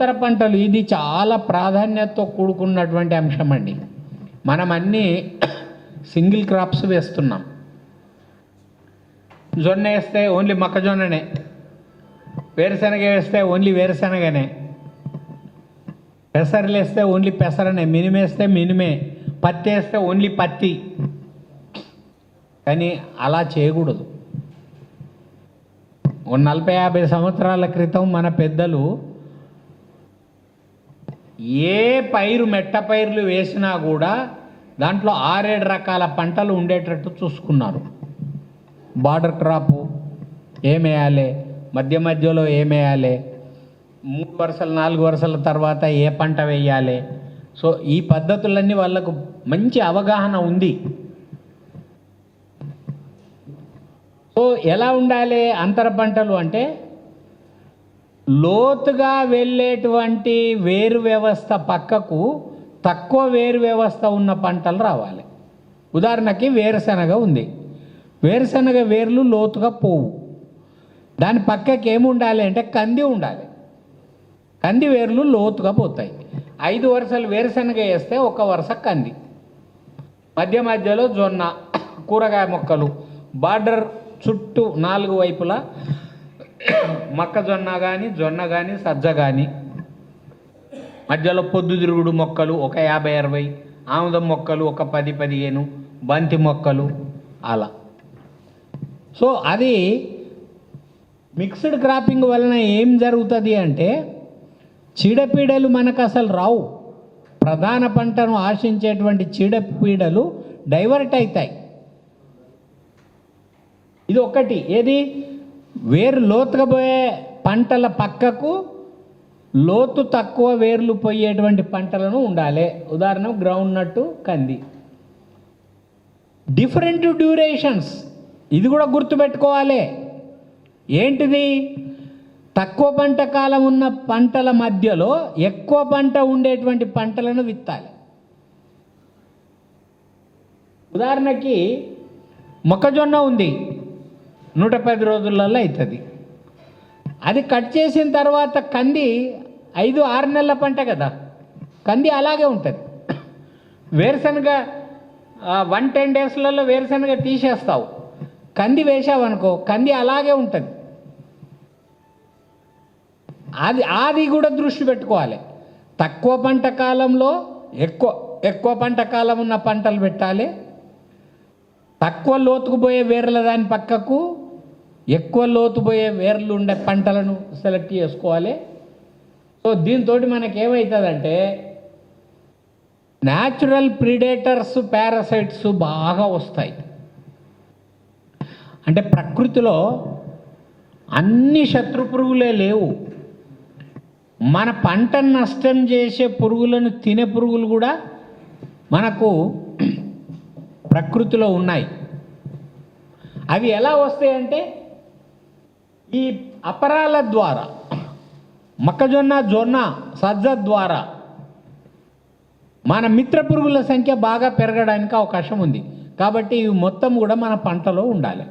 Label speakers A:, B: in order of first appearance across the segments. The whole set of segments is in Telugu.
A: అంతర పంటలు ఇది చాలా ప్రాధాన్యతతో కూడుకున్నటువంటి అంశం అండి. మనం అన్నీ సింగిల్ క్రాప్స్ వేస్తున్నాం. జొన్న వేస్తే ఓన్లీ మొక్కజొన్ననే వేరుశనగ వేస్తే ఓన్లీ వేరుశనగనే. పెసర్లు వేస్తే ఓన్లీ పెసరనే. మినిమేస్తే మినిమే. పత్తి వేస్తే ఓన్లీ పత్తి. కానీ అలా చేయకూడదు. ఓ నలభై యాభై సంవత్సరాల క్రితం మన పెద్దలు ఏ పైరు మెట్ట పైర్లు వేసినా కూడా దాంట్లో ఆరేడు రకాల పంటలు ఉండేటట్టు చూసుకున్నారు. బార్డర్ క్రాపు ఏమేయాలి? మధ్య మధ్యలో ఏమేయాలి? మూడు వరుసలు నాలుగు వరుసల తర్వాత ఏ పంట వేయాలి? సో ఈ పద్ధతులన్నీ వాళ్ళకు మంచి అవగాహన ఉంది. సో ఎలా ఉండాలి అంతర పంటలు అంటే లోతుగా వెళ్ళేటువంటి వేరు వ్యవస్థ పక్కకు తక్కువ వేరు వ్యవస్థ ఉన్న పంటలు రావాలి. ఉదాహరణకి వేరుశనగ ఉంది. వేరుశనగ వేర్లు లోతుగా పోవు. దాని పక్కకి ఏమి ఉండాలి అంటే కంది ఉండాలి. కంది వేర్లు లోతుగా పోతాయి. ఐదు వరుసలు వేరుశనగ వేస్తే ఒక వరుస కంది. మధ్య మధ్యలో జొన్న కూరగాయ మొక్కలు బార్డర్ చుట్టూ నాలుగు వైపులా మొక్కజొన్న కానీ జొన్న కానీ సజ్జ కానీ మధ్యలో పొద్దుతిరుగుడు మొక్కలు ఒక యాభై అరవై ఆముదం మొక్కలు ఒక పది పదిహేను బంతి మొక్కలు అలా. సో అది మిక్స్డ్ క్రాపింగ్ వలన ఏం జరుగుతుంది అంటే చీడపీడలు మనకు అసలు రావు. ప్రధాన పంటను ఆశించేటువంటి చీడపీడలు డైవర్ట్ అవుతాయి ఇది ఒకటి ఏది? వేరు లోతుగా పోయే పంటల పక్కకు లోతు తక్కువ వేర్లు పోయేటువంటి పంటలను ఉండాలి. ఉదాహరణ గ్రౌండ్ నట్టు కంది. డిఫరెంట్ డ్యూరేషన్స్ ఇది కూడా గుర్తుపెట్టుకోవాలి. ఏంటిది? తక్కువ పంట కాలం ఉన్న పంటల మధ్యలో ఎక్కువ పంట ఉండేటువంటి పంటలను విత్తాలి. ఉదాహరణకి మొక్కజొన్న ఉంది. నూట పది రోజులలో అవుతుంది. అది కట్ చేసిన తర్వాత కంది ఐదు ఆరు నెలల పంట కదా కంది అలాగే ఉంటుంది. వేరుశనగ వన్ టెన్ డేస్లలో వేరుశనగ తీసేస్తావు. కంది వేసావనుకో కంది అలాగే ఉంటుంది. అది అది కూడా దృష్టి పెట్టుకోవాలి. తక్కువ పంట కాలంలో ఎక్కువ ఎక్కువ పంట కాలం ఉన్న పంటలు పెట్టాలి. తక్కువ లోతుకుపోయే వేర్ల దాని పక్కకు ఎక్కువ లోతుపోయే వేర్లు ఉండే పంటలను సెలెక్ట్ చేసుకోవాలి. సో దీంతో మనకి ఏమవుతుందంటే న్యాచురల్ ప్రిడేటర్స్ పారాసైట్స్ బాగా వస్తాయి. అంటే ప్రకృతిలో అన్ని శత్రు పురుగులే లేవు. మన పంటను నష్టం చేసే పురుగులను తినే పురుగులు కూడా మనకు ప్రకృతిలో ఉన్నాయి. అవి ఎలా వస్తాయంటే ఈ అపరాల ద్వారా మొక్కజొన్న జొన్న సజ్జ ద్వారా మన మిత్ర పురుగుల సంఖ్య బాగా పెరగడానికి అవకాశం ఉంది. కాబట్టి ఇవి మొత్తం కూడా మన పంటలో ఉండాలి.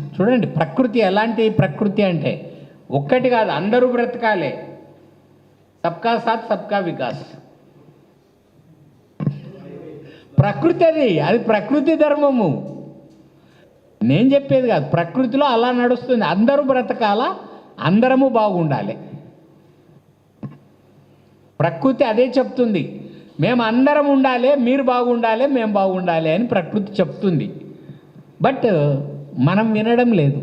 A: చూడండి ప్రకృతి ఎలాంటి ప్రకృతి అంటే ఒక్కటి కాదు అందరూ బ్రతకాలే. సబ్కా సాత్ సబ్కా వికాస్. ప్రకృతి అది అది ప్రకృతి ధర్మము. నేను చెప్పేది కాదు. ప్రకృతిలో అలా నడుస్తుంది. అందరూ బ్రతకాల? అందరము బాగుండాలి. ప్రకృతి అదే చెప్తుంది. మేము అందరం ఉండాలి మీరు బాగుండాలి మేము బాగుండాలి అని ప్రకృతి చెప్తుంది. బట్ మనం వినడం లేదు.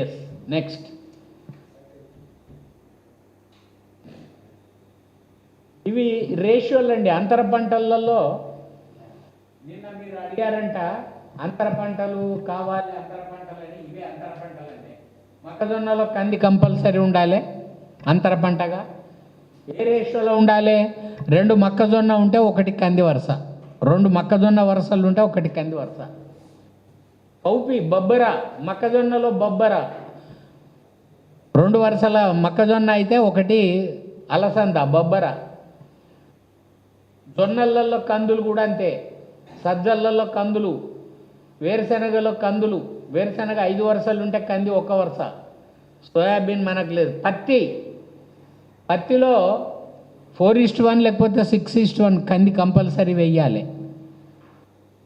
A: ఎస్ నెక్స్ట్ ఇవి రేషియోలు అండి. అంతర పంటలలో నిన్న మీరు అడిగారంట అంతర పంటలు కావాలి అంతర పంటలని ఇవే అంతర పంటలు అంటే మొక్కజొన్నలో కంది కంపల్సరీ ఉండాలి అంతర పంటగా. ఏ రేషియోలో ఉండాలి? రెండు మొక్కజొన్న ఉంటే ఒకటి కంది వరుస. రెండు మొక్కజొన్న వరుసలు ఉంటే ఒకటి కంది వరుస. పౌపి బొబ్బర మొక్కజొన్నలో బొబ్బర. రెండు వరుసల మొక్కజొన్న అయితే ఒకటి అలసంద బొబ్బర. జొన్నలలో కందులు కూడా అంతే. సజ్జలలో కందులు వేరుశనగలో కందులు. వేరుశనగ ఐదు వరుసలు ఉంటే కంది ఒక వరుస. సోయాబీన్ మనకు లేదు. పత్తి. పత్తిలో ఫోర్ ఈస్ట్ వన్ లేకపోతే సిక్స్ ఈస్ట్ వన్ కంది కంపల్సరీ వెయ్యాలి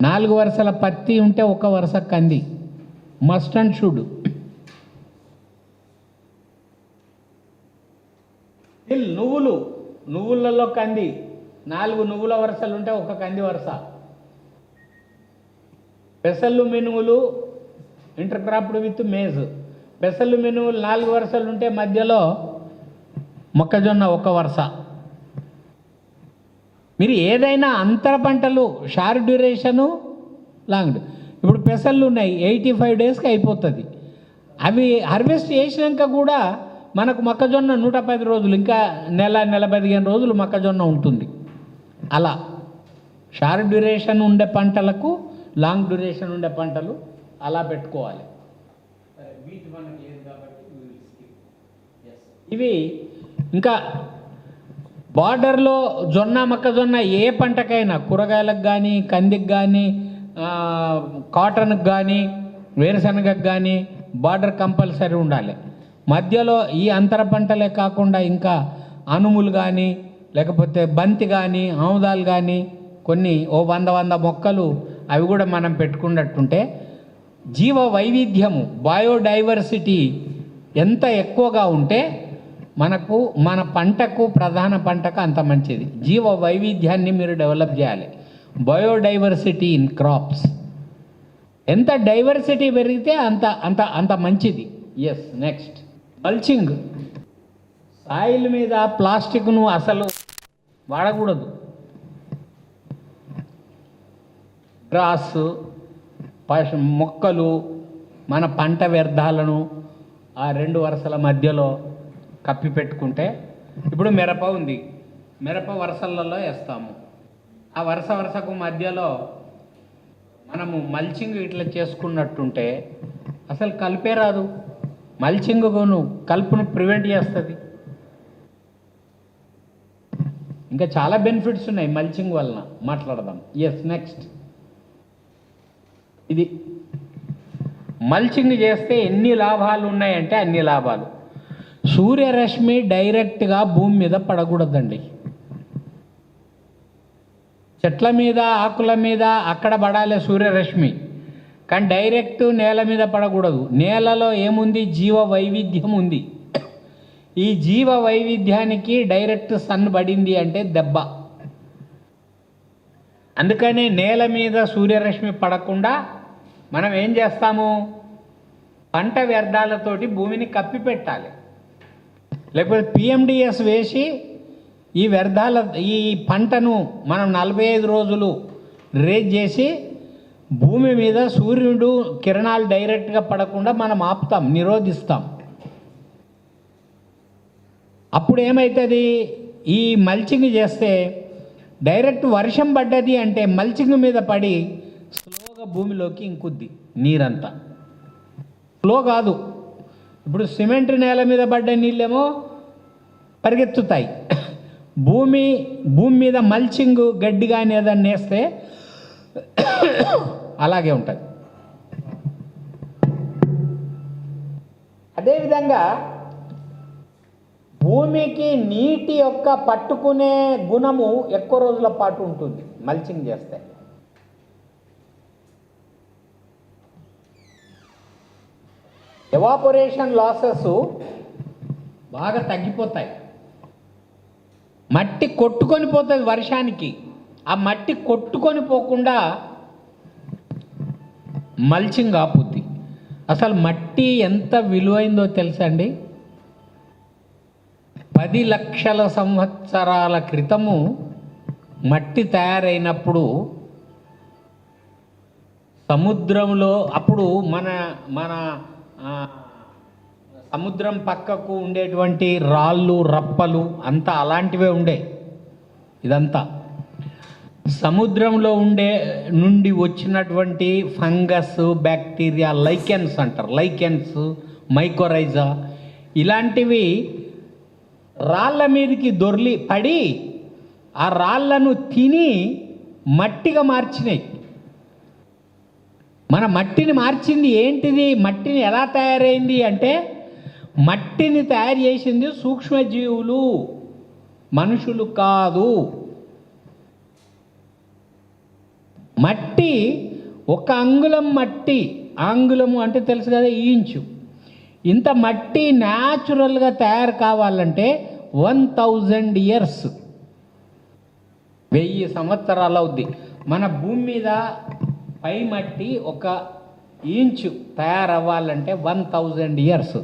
A: నాలుగు వరుసల పత్తి ఉంటే ఒక వరుస కంది. Must and should. నువ్వులు. నువ్వులలో కంది. నాలుగు నువ్వుల వరుసలు ఉంటే ఒక కంది వరుస. పెసళ్ళు మినుములు ఇంటర్క్రాప్డ్ విత్ మేజ్. పెసళ్ళు మినుములు నాలుగు వరుసలు ఉంటే మధ్యలో మొక్కజొన్న ఒక వరుస. మీరు ఏదైనా అంతర పంటలు షార్ట్ డ్యూరేషను లాంగ్ ఇప్పుడు పెసళ్ళు ఉన్నాయి ఎయిటీ ఫైవ్ డేస్కి అయిపోతుంది. అవి హార్వెస్ట్ చేసినాక కూడా మనకు మొక్కజొన్న నూట పది రోజులు ఇంకా నెల నెల పదిహేను రోజులు మొక్కజొన్న ఉంటుంది. అలా. షార్ట్ డ్యూరేషన్ ఉండే పంటలకు లాంగ్ డ్యూరేషన్ ఉండే పంటలు అలా పెట్టుకోవాలి. ఇవి ఇంకా బార్డర్లో జొన్న మొక్కజొన్న ఏ పంటకైనా కూరగాయలకు కానీ కందికి కానీ కాటన్కి కానీ వేరుశనగకు కానీ బార్డర్ కంపల్సరీ ఉండాలి. మధ్యలో ఈ అంతర పంటలే కాకుండా ఇంకా అనుములు కానీ లేకపోతే బంతి కానీ ఆముదాలు కానీ కొన్ని ఓ వంద వంద మొక్కలు అవి కూడా మనం పెట్టుకున్నట్టుంటే జీవ వైవిధ్యము బయోడైవర్సిటీ ఎంత ఎక్కువగా ఉంటే మనకు మన పంటకు ప్రధాన పంటకు అంత మంచిది. జీవ వైవిధ్యాన్ని మీరు డెవలప్ చేయాలి. Biodiversity in crops. ఎంత డైవర్సిటీ పెరిగితే అంత అంత అంత మంచిది. Yes next mulching. సాయిల్ మీద ప్లాస్టిక్ను అసలు వాడకూడదు. గ్రాస్ పశు మొక్కలు మన పంట వ్యర్థాలను ఆ రెండు వరుసల మధ్యలో కప్పి పెట్టుకుంటే ఇప్పుడు మిరప ఉంది. మిరప వరుసలలో వేస్తాము. ఆ వరుస వరుసకు మధ్యలో మనము మల్చింగ్ ఇట్లా చేసుకున్నట్టుంటే అసలు కలిపే రాదు. మల్చింగ్ను కలుపును ప్రివెంట్ చేస్తుంది. ఇంకా చాలా బెనిఫిట్స్ ఉన్నాయి మల్చింగ్ వలన. మాట్లాడదాం. ఎస్ నెక్స్ట్ ఇది మల్చింగ్ చేస్తే ఎన్ని లాభాలు ఉన్నాయంటే అన్ని లాభాలు. సూర్యరశ్మి డైరెక్ట్గా భూమి మీద పడకూడదండి. చెట్ల మీద ఆకుల మీద అక్కడ పడాలి సూర్యరశ్మి. కానీ డైరెక్ట్ నేల మీద పడకూడదు. నేలలో ఏముంది? జీవ వైవిధ్యం ఉంది. ఈ జీవ వైవిధ్యానికి డైరెక్ట్ సన్ పడింది అంటే దెబ్బ. అందుకని నేల మీద సూర్యరశ్మి పడకుండా మనం ఏం చేస్తాము? పంట వ్యర్థాలతోటి భూమిని కప్పి పెట్టాలి. లేకపోతే పిఎండిఎస్ వేసి ఈ వ్యర్థాల ఈ పంటను మనం నలభై ఐదు రోజులు రేజ్ చేసి భూమి మీద సూర్యుడు కిరణాలు డైరెక్ట్గా పడకుండా మనం ఆపుతాం నిరోధిస్తాం. అప్పుడు ఏమవుతుంది ఈ మల్చింగ్ చేస్తే డైరెక్ట్ వర్షం పడ్డది అంటే మల్చింగ్ మీద పడి స్లోగా భూమిలోకి ఇంకుద్ది నీరంతా. స్లో కాదు. ఇప్పుడు సిమెంట్ నేల మీద పడ్డ నీళ్ళేమో పరిగెత్తుతాయి. భూమి భూమి మీద మల్చింగ్ గడ్డి కానీ ఏదన్నా వేస్తే అలాగే ఉంటుంది. అదేవిధంగా భూమికి నీటి యొక్క పట్టుకునే గుణము ఎక్కువ రోజుల పాటు ఉంటుంది. మల్చింగ్ చేస్తే. ఎవాపొరేషన్ లాసెస్ బాగా తగ్గిపోతాయి. మట్టి కొట్టుకొని పోతుంది వర్షానికి. ఆ మట్టి కొట్టుకొని పోకుండా మల్చింగ్ ఆపుద్ది. అసలు మట్టి ఎంత విలువైందో తెలుసా అండి? పది లక్షల సంవత్సరాల క్రితము మట్టి తయారైనప్పుడు సముద్రంలో అప్పుడు మన మన సముద్రం పక్కకు ఉండేటువంటి రాళ్ళు రప్పలు అంతా అలాంటివే ఉండే. ఇదంతా. సముద్రంలో ఉండే నుండి వచ్చినటువంటి ఫంగస్ బ్యాక్టీరియా లైకెన్స్ అంటారు. లైకెన్స్ మైకోరైజా ఇలాంటివి రాళ్ళ మీదకి దొర్లి పడి ఆ రాళ్ళను తిని మట్టిగా మార్చినాయి. మన మట్టిని మార్చింది ఏంటిది? మట్టిని ఎలా తయారైంది అంటే మట్టిని తయారు చేసింది సూక్ష్మజీవులు. మనుషులు కాదు. మట్టి ఒక అంగుళం మట్టి. అంగుళము అంటే తెలుసు కదా ఈ ఇంచు. ఇంత మట్టి న్యాచురల్గా తయారు కావాలంటే వన్ థౌజండ్ ఇయర్స్ వెయ్యి సంవత్సరాలు అవుద్ది. మన భూమి మీద పై మట్టి ఒక ఇంచు తయారవ్వాలంటే వన్ థౌజండ్ ఇయర్స్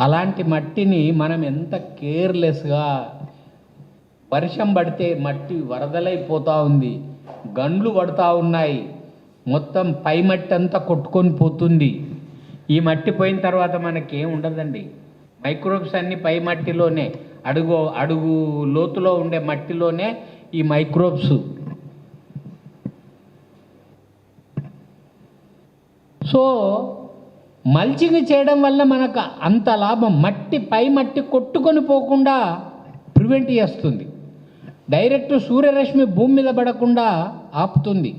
A: అలాంటి మట్టిని మనం ఎంత కేర్లెస్గా వర్షం పడితే మట్టి వరదలైపోతూ ఉంది. గండ్లు పడుతూ ఉన్నాయి. మొత్తం పై మట్టి అంతా కొట్టుకొని పోతుంది. ఈ మట్టి పోయిన తర్వాత మనకేం ఉండదండి. మైక్రోబ్స్ అన్ని పై మట్టిలోనే అడుగు అడుగు లోతులో ఉండే మట్టిలోనే ఈ మైక్రోబ్స్. సో మల్చింగ్ చేయడం వల్ల మనకు అంత లాభం. మట్టి పై మట్టి కొట్టుకొని పోకుండా ప్రివెంట్ చేస్తుంది. డైరెక్ట్ సూర్యరశ్మి భూమి మీద పడకుండా ఆపుతుంది.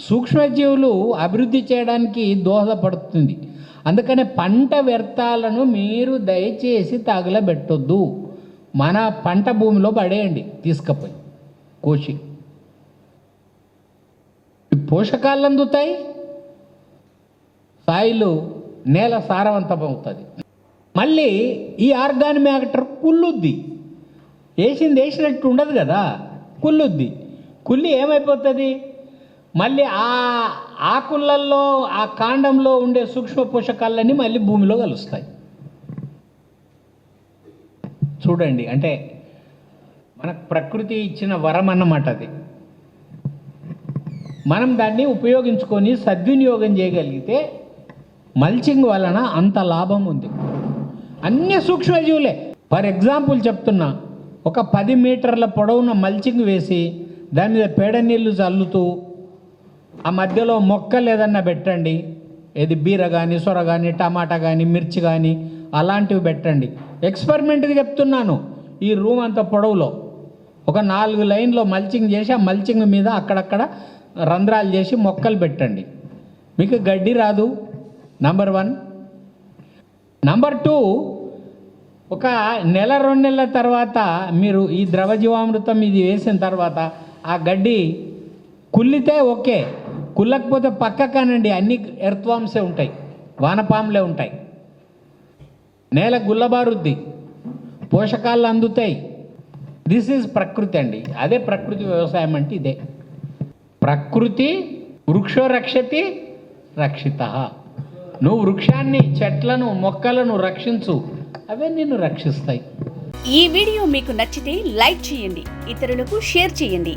A: సూక్ష్మజీవులు అభివృద్ధి చేయడానికి దోహదపడుతుంది. అందుకనే పంట వ్యర్థాలను మీరు దయచేసి తగలబెట్టొద్దు. మన పంట భూమిలో పడేయండి తీసుకపోయి. కోసి. పోషకాలు అందుతాయి సాయిలు నేల సారవంతమవుతుంది. మళ్ళీ ఈ ఆర్గాన్ మ్యాటర్ కుళ్ళుద్ది. వేసింది వేసినట్టు ఉండదు కదా కుళ్ళుద్ది. కుళ్ళి ఏమైపోతుంది? మళ్ళీ ఆ ఆకులల్లో ఆ కాండంలో ఉండే సూక్ష్మ పోషకాలన్నీ మళ్ళీ భూమిలో కలుస్తాయి. చూడండి అంటే మనకు ప్రకృతి ఇచ్చిన వరం అన్నమాట అది. మనం దాన్ని ఉపయోగించుకొని సద్వినియోగం చేయగలిగితే మల్చింగ్ వలన అంత లాభం ఉంది. అన్ని సూక్ష్మజీవులే. ఫర్ ఎగ్జాంపుల్ చెప్తున్నా ఒక పది మీటర్ల పొడవున మల్చింగ్ వేసి దాని మీద పేడ నీళ్ళు చల్లుతూ ఆ మధ్యలో మొక్కలు ఏదన్నా పెట్టండి. ఏది బీర కానీ సొర కానీ టమాటా కానీ మిర్చి కానీ అలాంటివి పెట్టండి. ఎక్స్పెరిమెంట్కి చెప్తున్నాను. ఈ రూమ్ అంత పొడవులో. ఒక నాలుగు లైన్లో మల్చింగ్ చేసి ఆ మల్చింగ్ మీద అక్కడక్కడ రంధ్రాలు చేసి మొక్కలు పెట్టండి. మీకు గడ్డి రాదు. నంబర్ వన్ నంబర్ టూ ఒక నెల రెండు నెలల తర్వాత మీరు ఈ ద్రవజీవామృతం ఇది వేసిన తర్వాత ఆ గడ్డి కుల్లితే ఓకే. కుళ్ళకపోతే పక్క కానండి అన్ని ఎర్త్వామ్సే ఉంటాయి వానపాములే ఉంటాయి. నేల గుల్లబారుద్ది పోషకాలు అందుతాయి. దిస్ ఈజ్ ప్రకృతి అండి అదే ప్రకృతి వ్యవసాయం అంటే ఇదే. ప్రకృతి వృక్షో రక్షతి రక్షిత. నువ్వు వృక్షాన్ని చెట్లను మొక్కలను రక్షించు అవే నిన్ను రక్షిస్తాయి.
B: ఈ వీడియో మీకు నచ్చితే లైక్ చేయండి ఇతరులకు షేర్ చేయండి.